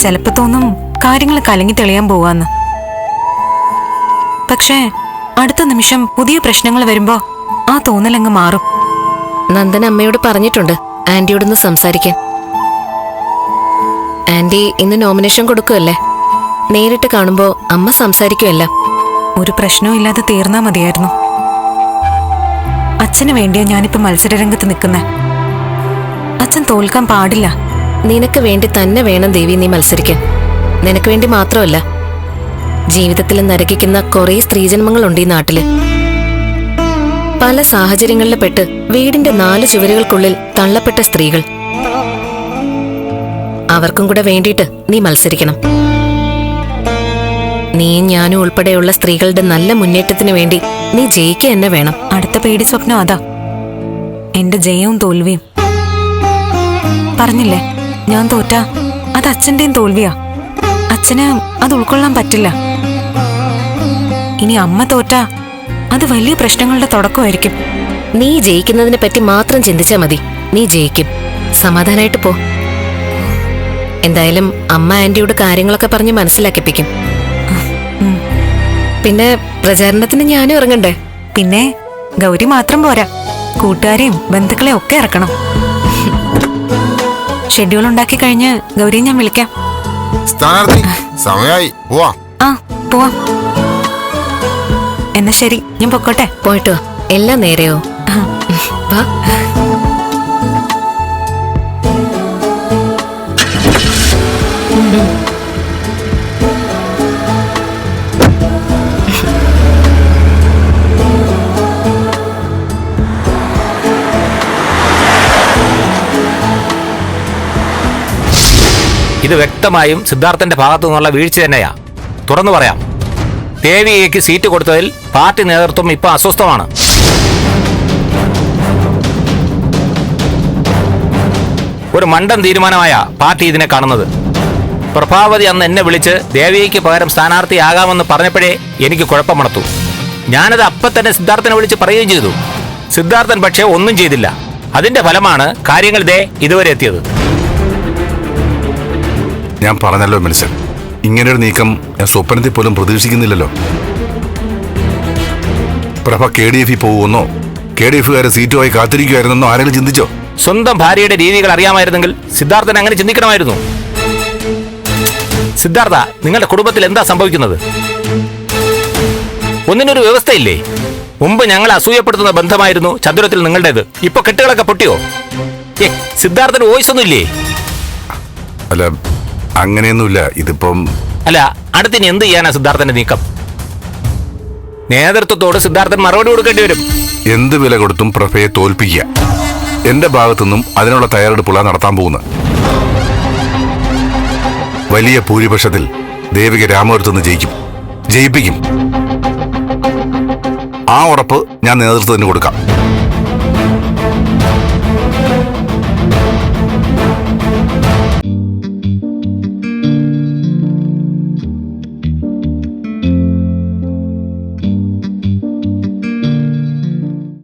ചിലപ്പോ തോന്നും കാര്യങ്ങൾ കലങ്ങി തെളിയാൻ പോവാന്ന്. പക്ഷേ അടുത്ത നിമിഷം പുതിയ പ്രശ്നങ്ങൾ വരുമ്പോ ആ തോന്നലങ്ങ് മാറും. നന്ദൻ അമ്മയോട് പറഞ്ഞിട്ടുണ്ട് ആന്റിയോടൊന്ന് സംസാരിക്കാൻ. ആന്റി ഇന്ന് നോമിനേഷൻ കൊടുക്കുമല്ലേ നേരിട്ട് കാണുമ്പോ അമ്മ സംസാരിക്കുമല്ല ഒരു പ്രശ്നവും ഇല്ലാതെ തീർന്നാ മതിയായിരുന്നു. അച്ഛന് വേണ്ടിയാ ഞാനിപ്പോ മത്സരരംഗത്ത് നിൽക്കുന്നേ അച്ഛൻ തോൽക്കാൻ പാടില്ല. നിനക്ക് വേണ്ടി തന്നെ വേണം ദേവി നീ മത്സരിക്കാൻ. നിനക്ക് വേണ്ടി മാത്രമല്ല ജീവിതത്തിൽ നരകിക്കുന്ന കുറേ സ്ത്രീജന്മങ്ങളുണ്ട് ഈ നാട്ടിൽ. പല സാഹചര്യങ്ങളിൽ പെട്ട് വീടിന്റെ നാല് ചുവരുകൾക്കുള്ളിൽ തള്ളപ്പെട്ട സ്ത്രീകൾ. അവർക്കും കൂടെ വേണ്ടിയിട്ട് നീ മത്സരിക്കണം. നീ ഞാനും ഉൾപ്പെടെയുള്ള സ്ത്രീകളുടെ നല്ല മുന്നേറ്റത്തിന് വേണ്ടി നീ ജയിക്കുക തന്നെ വേണം. അടുത്ത പേടി സ്വപ്നം അതാ. എന്റെ ജയവും തോൽവിയും. പറഞ്ഞില്ലേ? ഞാൻ തോറ്റ. അത് അച്ഛന്റെയും തോൽവിയാ. അച്ഛന് അത് ഉൾക്കൊള്ളാൻ പറ്റില്ല. ഇനി അമ്മ തോറ്റ അത് വലിയ പ്രശ്നങ്ങളുടെ തുടക്കമായിരിക്കും. നീ ജയിക്കുന്നതിനെ പറ്റി മാത്രം ചിന്തിച്ചാ മതി. നീ ജയിക്കും. സമാധാനായിട്ട് പോ. എന്തായാലും അമ്മ ആന്റിയോട് കാര്യങ്ങളൊക്കെ പറഞ്ഞ് മനസ്സിലാക്കിപ്പിക്കും. പിന്നെ പ്രചാരണത്തിന് ഞാനും ഇറങ്ങണ്ടേ? പിന്നെ ഗൗരി മാത്രം പോരാ. കൂട്ടുകാരെയും ബന്ധുക്കളെയും ഒക്കെ ഇറക്കണം. ഷെഡ്യൂൾ ഉണ്ടാക്കി കഴിഞ്ഞ് ഗൗരിയെ ഞാൻ വിളിക്കാം. സ്ഥാനാർത്ഥി സമയായി പോവാ. ആ പോവാം. എന്നാ ശരി ഞാൻ പൊക്കോട്ടെ? പോയിട്ട് വാ. എല്ലാം നേരെയോ ആ. വാ. ഇത് വ്യക്തമായും സിദ്ധാർത്ഥന്റെ ഭാഗത്തു നിന്നുള്ള വീഴ്ച തന്നെയാ. തുറന്നു പറയാം. ദേവികയ്ക്ക് സീറ്റ് കൊടുത്തതിൽ പാർട്ടി നേതൃത്വം ഇപ്പൊ അസ്വസ്ഥമാണ്. ഒരു മണ്ടൻ തീരുമാനമായ പാർട്ടി ഇതിനെ കാണുന്നത്. പ്രഭാവതി അന്ന് എന്നെ വിളിച്ച് ദേവികയ്ക്ക് പകരം സ്ഥാനാർത്ഥിയാകാമെന്ന് പറഞ്ഞപ്പോഴേ എനിക്ക് കുഴപ്പമണത്തു. ഞാനത് അപ്പം തന്നെ സിദ്ധാർത്ഥനെ വിളിച്ച് പറയുകയും ചെയ്തു. സിദ്ധാർത്ഥൻ പക്ഷേ ഒന്നും ചെയ്തില്ല. അതിന്റെ ഫലമാണ് കാര്യങ്ങൾ ദേ ഇതുവരെ എത്തിയത്. ഞാൻ പറഞ്ഞല്ലോ മനുഷ്യൻ ഇങ്ങനെയൊരു നീക്കം ഞാൻ സ്വപ്നത്തിൽ പോലും പ്രതീക്ഷിക്കുന്നില്ലല്ലോ. പ്രഭ കെ ഡി എഫിൽ പോകുമെന്നോ? കെ ഡി എഫുകാരെ സീറ്റുമായി കാത്തിരിക്കുമായിരുന്നെന്നോ ആരെങ്കിലും ചിന്തിച്ചോ? സ്വന്തം ഭാര്യയുടെ രീതികൾ അറിയാമായിരുന്നെങ്കിൽ സിദ്ധാർത്ഥൻ അങ്ങനെ ചിന്തിക്കണമായിരുന്നു. സിദ്ധാർത്ഥ നിങ്ങളുടെ കുടുംബത്തിൽ എന്താ സംഭവിക്കുന്നത്? ഒന്നിനൊരു വ്യവസ്ഥയില്ലേ? മുമ്പ് ഞങ്ങൾ അസൂയപ്പെടുത്തുന്ന ബന്ധമായിരുന്നു ചതുരത്തിൽ നിങ്ങളുടേത്. ഇപ്പൊ കെട്ടുകളൊക്കെ പൊട്ടിയോ? ഏ സിദ്ധാർത്ഥന് വോയിസ് ഒന്നുമില്ലേ അല്ല അങ്ങനെയൊന്നുമില്ല. ഇതിപ്പം അല്ല അടുത്തിന് എന്ത് ചെയ്യാനാ സിദ്ധാർത്ഥന്റെ നീക്കം? നേതൃത്വത്തോട് സിദ്ധാർത്ഥൻ മറുപടി കൊടുക്കേണ്ടി വരും. എന്ത് വില കൊടുത്തും പ്രഭയെ തോൽപ്പിക്കുക. എന്റെ ഭാഗത്തുനിന്നും അതിനുള്ള തയ്യാറെടുപ്പുള്ള നടത്താൻ പോകുന്നത്. വലിയ ഭൂരിപക്ഷത്തിൽ ദേവിക രാമപുരത്തുനിന്ന് ജയിക്കും. ജയിപ്പിക്കും. ആ ഉറപ്പ് ഞാൻ നേതൃത്വത്തിന് കൊടുക്കാം.